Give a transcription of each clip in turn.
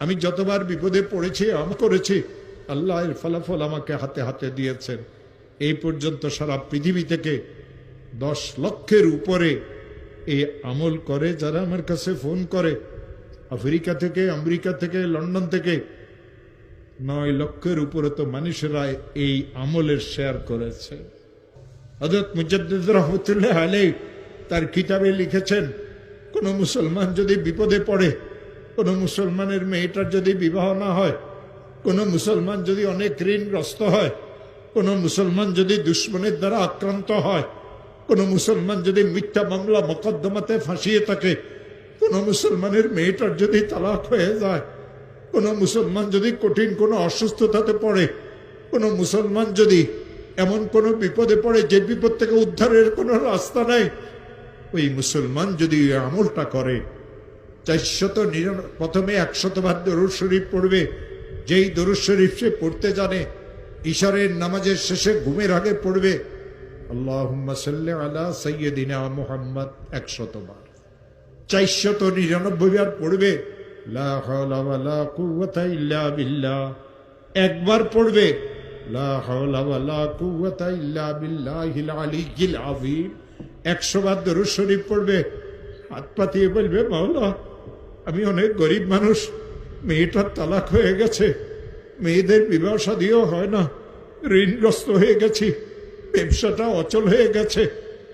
আমি যতবার বিপদে পড়েছি, আম করেছি, আল্লাহ এর ফলাফল আমাকে হাতে হাতে দিয়েছেন। এই পর্যন্ত সারা পৃথিবী থেকে দশ লক্ষের উপরে এই আমল করে, যারা আমার কাছে ফোন করে, আফ্রিকা থেকে, আমেরিকা থেকে, লন্ডন থেকে, নয় লক্ষের উপরে তো মানুষেরা এই আমলের শেয়ার করেছে। হজরত মুজাদ্দিদ রহমতুল্লাহ তার কিতাবে লিখেছেন, কোন মুসলমান যদি বিপদে পড়ে কোন মুসলমানের মেয়েটার যদি বিবাহ না হয়, কোনো মুসলমান যদি অনেক ঋণগ্রস্ত হয়, কোনো মুসলমান যদি দুশ্মনের দ্বারা আক্রান্ত হয়, কোনো মুসলমান যদি মিথ্যা মামলা মকদ্দমাতে ফাঁসিয়ে থাকে, কোনো মুসলমানের মেয়েটার যদি তালাক হয়ে যায়, কোনো মুসলমান যদি কঠিন কোনো অসুস্থতাতে পড়ে, কোনো মুসলমান যদি এমন কোন বিপদে পড়ে যে বিপদ থেকে উদ্ধারের কোনো রাস্তা নাই, ওই মুসলমান যদি আমলটা করে চারশত প্রথমে একশতবার দরুদ শরীফ পড়বে। যেই দরুদ শরীফ সে পড়তে জানে ঈশ্বরের নামাজের শেষে ঘুমের আগে পড়বে। আল্লাহ সাল্লি আলা সৈয়দিনা মোহাম্মদ একশতবার। চারশত নিরানব্বই বার পড়বে একবার পড়বে। একশো বার দরুদ শরীফ পড়বে। হাত পাতিয়ে বলবে, মাওলা আমি অনেক গরিব মানুষ। মেয়েটার তালাক হয়ে গেছে। মেয়েদের বিবাহ শাদীও হয় না। ঋণগ্রস্ত হয়ে গেছি। ব্যবসাটা অচল হয়ে গেছে।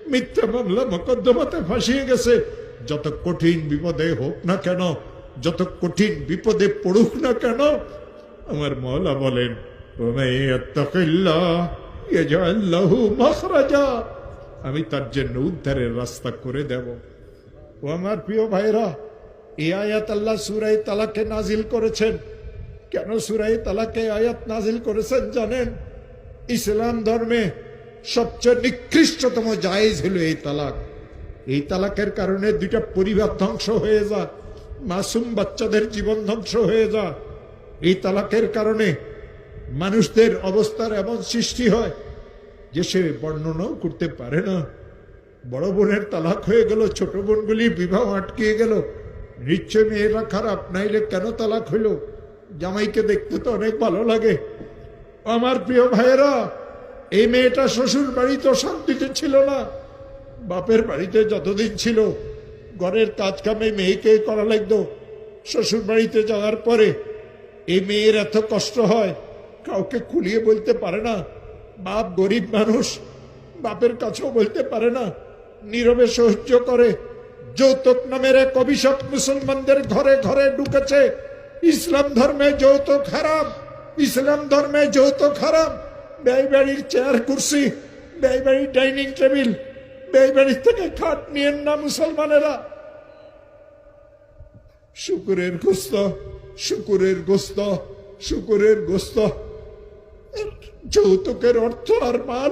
মিথ্যা মামলা মকদ্দমাতে ফাঁসিয়ে গেছে। যত কঠিন বিপদে হোক না কেন, যত কঠিন বিপদে পড়ুক না কেন, আমার মহলা বলেন, "ওমে ইয়াত্তাকিল্লাহ ইয়াজআল লাহু মাখরাজা। আমি তার জন্য উদ্ধারের রাস্তা করে দেব। ও আমার প্রিয় ভাইরা এই আয়াত আল্লাহ সুরাই তালাকে নাজিল করেছেন। কেন সুরাই তালাকে আয়াত নাজিল করেছেন জানেন? ইসলাম ধর্মে সবচেয়ে নিকৃষ্টতম জায়েজ হলো এই তালাক। এই তালাকের কারণে দুইটা পরিবার ধ্বংস হয়ে যা মাসুম বাচ্চাদের জীবন ধ্বংস হয়ে যা এই তালাকের কারণে মানুষদের অবস্থার এমন সৃষ্টি হয় যে সে বর্ণনাও করতে পারে না। বড় বোনের তালাক হয়ে গেল, ছোট বোনগুলি বিবাহ আটকে গেল নিশ্চয় মেয়েরা খারাপ, নাইলে কেন তালাক হইল? জামাইকে দেখতে তো অনেক ভালো লাগে। আমার প্রিয় ভাইয়েরা, এই মেয়েটা শ্বশুর বাড়ি তো শান্তিতে ছিল না। বাপের বাড়িতে যতদিন ছিল, ঘরের কাজ কামে মেয়েকে করা লাগতো। শ্বশুর বাড়িতে যাওয়ার পরে এই মেয়ের এত কষ্ট হয়, কাউকে খুলিয়ে বলতে পারে না। বাপ গরিব মানুষ, বাপের কাছেও বলতে পারে না। নীরবে সহ্য করে যৌতুক নামের এক অভিশাপ মুসলমানদের ঘরে ঘরে ঢুকেছে। ইসলাম ধর্মে যৌতুক হারাম, ইসলাম ধর্মে যৌতুক হারাম। ব্যয় বাড়ির চেয়ার, কুর্সি ব্যয় বাড়ির ডাইনিং টেবিল ব্যয় বাড়ির থেকে খাট নিয়েন না মুসলমানেরা। শুকুরের গোস্ত শুকুরের গোস্ত শুকুরের গোস্ত। যৌতুকের অর্থ আর মাল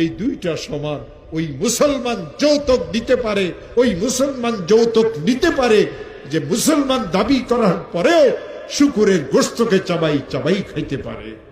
এই দুইটা সমান। ওই মুসলমান যৌতুক দিতে পারে, ওই মুসলমান যৌতুক নিতে পারে, যে মুসলমান দাবি করার পরে শুকুরের গোস্তকে চাবাই চাবাই খাইতে পারে।